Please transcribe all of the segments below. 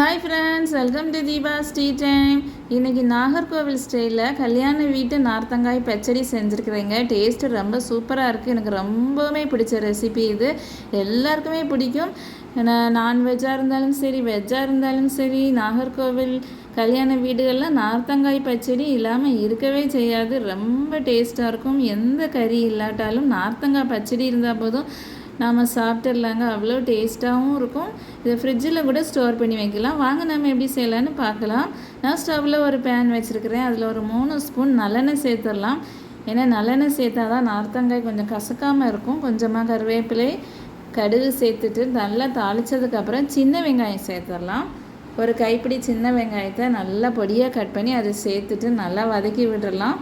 Hi friends welcome to Deepa ஸ்டீ time இன்றைக்கி நாகர்கோவில் ஸ்டைலில் கல்யாண வீட்டு நார்த்தங்காய் பச்சடி செஞ்சுருக்குறேங்க. டேஸ்ட்டு ரொம்ப சூப்பராக இருக்குது எனக்கு ரொம்பவுமே பிடிச்ச ரெசிபி இது. எல்லாருக்குமே பிடிக்கும். நான்வெஜ்ஜாக இருந்தாலும் சரி வெஜ்ஜாக இருந்தாலும் சரி நாகர்கோவில் கல்யாண வீடுகளில் நார்த்தங்காய் பச்சடி இல்லாமல் இருக்கவே செய்யாது. ரொம்ப டேஸ்ட்டாக இருக்கும். எந்த கறி இல்லாட்டாலும் நார்த்தங்காய் பச்சடி இருந்தால் போதும். நாம் சாப்பிட்டுடலாங்க. அவ்வளோ டேஸ்ட்டாகவும் இருக்கும். இதை ஃப்ரிட்ஜில் கூட ஸ்டோர் பண்ணி வைக்கலாம். வாங்க நம்ம எப்படி செய்யலான்னு பார்க்கலாம். நான் ஸ்டவ்வில் ஒரு பேன் வச்சுருக்கிறேன். அதில் ஒரு மூணு ஸ்பூன் நல்லெண்ணெய் சேர்த்துடலாம். ஏன்னா நல்லெண்ணெய் சேர்த்தா தான் நார்த்தங்காய் கொஞ்சம் கசக்காமல் இருக்கும். கொஞ்சமாக கருவேப்பிலை கடுகு சேர்த்துட்டு நல்லா தாளித்ததுக்கப்புறம் சின்ன வெங்காயம் சேர்த்துடலாம். ஒரு கைப்பிடி சின்ன வெங்காயத்தை நல்லா பொடியாக கட் பண்ணி அதை சேர்த்துட்டு நல்லா வதக்கி விடலாம்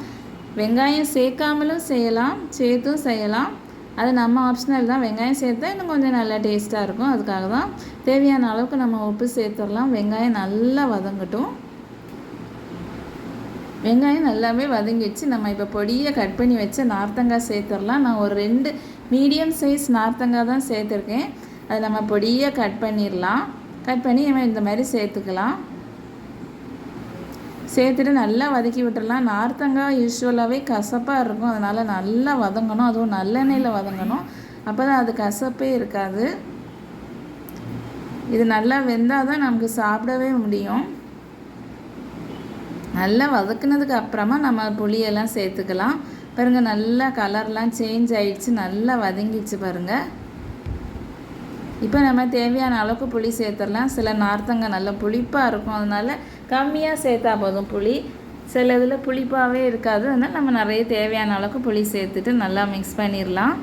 வெங்காயம் சேர்க்காமலும் செய்யலாம். சேர்த்தும் செய்யலாம். அது நம்ம ஆப்ஷனல் தான். வெங்காயம் சேர்த்தா இன்னும் கொஞ்சம் நல்லா டேஸ்ட்டாக இருக்கும். அதுக்காக தான் தேவையான அளவுக்கு நம்ம உப்பு சேர்த்துடலாம். வெங்காயம் நல்லா வதங்கட்டும். வெங்காயம் நல்லாவே வதங்கிடுச்சு. நம்ம இப்போ பொடியை கட் பண்ணி வச்ச நார்த்தங்காய் சேர்த்துடலாம். நான் ஒரு ரெண்டு மீடியம் சைஸ் நார்த்தங்காய் தான் சேர்த்துருக்கேன். அதை நம்ம பொடியை கட் பண்ணிடலாம். கட் பண்ணி நம்ம இந்த மாதிரி சேர்த்துக்கலாம். சேர்த்துட்டு நல்லா வதக்கி விட்டுடலாம் நார்த்தங்காய் யூஸ்வலாகவே கசப்பாக இருக்கும். அதனால் நல்லா வதங்கணும். அதுவும் நல்லெண்ணெயில் வதங்கணும். அப்போ தான் அது கசப்பே இருக்காது. இது நல்லா வெந்தால் தான் நமக்கு சாப்பிடவே முடியும். நல்லா வதக்குனதுக்கு அப்புறமா நம்ம புளியெல்லாம் சேர்த்துக்கலாம். பாருங்கள் நல்லா கலர்லாம் சேஞ்ச் ஆகிடுச்சு நல்லா வதங்கிடுச்சு பாருங்கள் இப்போ நம்ம தேவையான அளவுக்கு புளி சேர்த்துடலாம். சில நார்த்தங்க நல்லா புளிப்பாக இருக்கும். அதனால் கம்மியாக சேர்த்தா போதும் புளி. சில இதில் புளிப்பாகவே இருக்காது. அதனால் நம்ம நிறைய தேவையான அளவுக்கு புளி சேர்த்துட்டு நல்லா மிக்ஸ் பண்ணிடலாம்.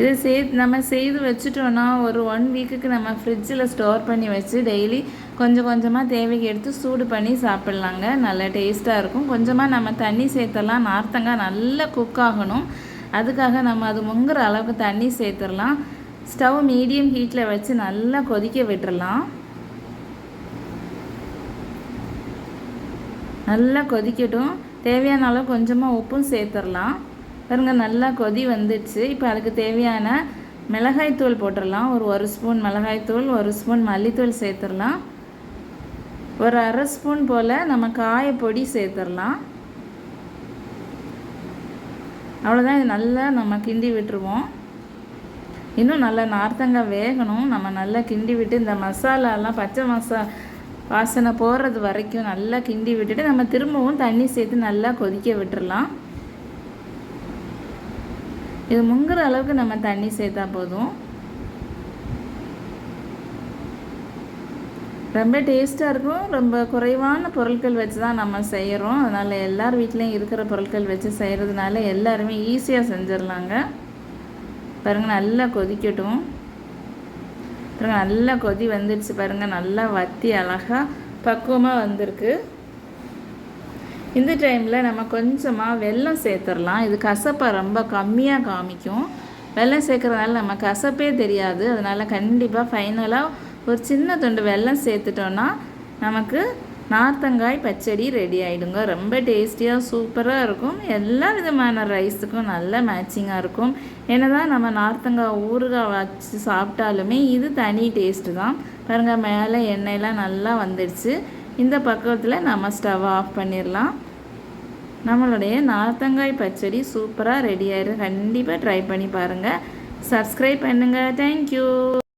இதை சே நம்ம செய்து வச்சுட்டோன்னா ஒரு ஒன் வீக்குக்கு நம்ம ஃப்ரிட்ஜில் ஸ்டோர் பண்ணி வச்சு டெய்லி கொஞ்சம் கொஞ்சமாக தேவைக்கு எடுத்து சூடு பண்ணி சாப்பிட்லாங்க. நல்ல டேஸ்ட்டாக இருக்கும். கொஞ்சமாக நம்ம தண்ணி சேர்த்தலாம். நார்த்தங்காய் நல்லா குக் ஆகணும். அதுக்காக நம்ம அது முங்குற அளவுக்கு தண்ணி சேர்த்துடலாம். ஸ்டவ் மீடியம் ஹீட்டில் வச்சு நல்லா கொதிக்க விட்டுடலாம் நல்லா கொதிக்கட்டும். தேவையான அளவு கொஞ்சமாக உப்பும் சேர்த்துடலாம். பாருங்க நல்லா கொதி வந்துடுச்சு. இப்போ அதுக்கு தேவையான மிளகாய்த்தூள் போட்டுடலாம். ஒரு ஒரு ஸ்பூன் மிளகாய்த்தூள் ஒரு ஸ்பூன் மல்லித்தூள் சேர்த்துடலாம். ஒரு அரை ஸ்பூன் போல் நம்ம காயப்பொடி சேர்த்துடலாம். அவ்வளோதான் இது நல்லா நம்ம கிண்டி விட்டுருவோம். இன்னும் நல்லா நார்த்தங்காய் வேகணும். நம்ம நல்லா கிண்டி விட்டு இந்த மசாலாலாம் பச்சை மசா வாசனை போடுறது வரைக்கும் நல்லா கிண்டி விட்டுட்டு நம்ம திரும்பவும் தண்ணி சேர்த்து நல்லா கொதிக்க விட்டுடலாம் இது முங்குற அளவுக்கு நம்ம தண்ணி சேர்த்தா போதும். ரொம்ப டேஸ்ட்டாக இருக்கும். ரொம்ப குறைவான பொருட்கள் வச்சு தான் நம்ம செய்கிறோம் அதனால் எல்லார் வீட்லேயும் இருக்கிற பொருட்கள் வச்சு செய்கிறதுனால எல்லாருமே ஈஸியாக செஞ்சிடலாங்க பாருங்கள் நல்லா கொதிக்கட்டும். பாருங்கள் நல்லா கொதி வந்துடுச்சு பாருங்கள் நல்லா வத்தி அழகாக பக்குவமாக வந்திருக்கு. இந்த டைமில் நம்ம கொஞ்சமாக வெல்லம் சேர்த்துடலாம் இது கசப்பை ரொம்ப கம்மியாக காமிக்கும். வெல்லம் சேர்க்குறதுனால நம்ம கசப்பே தெரியாது. அதனால் கண்டிப்பாக ஃபைனலாக ஒரு சின்ன துண்டு வெல்லம் சேர்த்துட்டோன்னா நமக்கு நார்த்தங்காய் பச்சடி ரெடி ஆகிடுங்க ரொம்ப டேஸ்டியாக சூப்பராக இருக்கும். எல்லா விதமான ரைஸுக்கும் நல்ல மேட்சிங்காக இருக்கும். என்ன தான் நம்ம நார்த்தங்காய் ஊறுகாய் வச்சு சாப்பிட்டாலுமே இது தனி டேஸ்ட்டு தான். பாருங்கள் மேலே எண்ணெயெலாம் நல்லா வந்துடுச்சு. இந்த பக்கத்தில் நம்ம ஸ்டவ் ஆஃப் பண்ணிடலாம். நம்மளுடைய நார்த்தங்காய் பச்சடி சூப்பராக ரெடி ஆயிடும் கண்டிப்பாக ட்ரை பண்ணி பாருங்கள் சப்ஸ்கிரைப் பண்ணுங்கள் தேங்க்யூ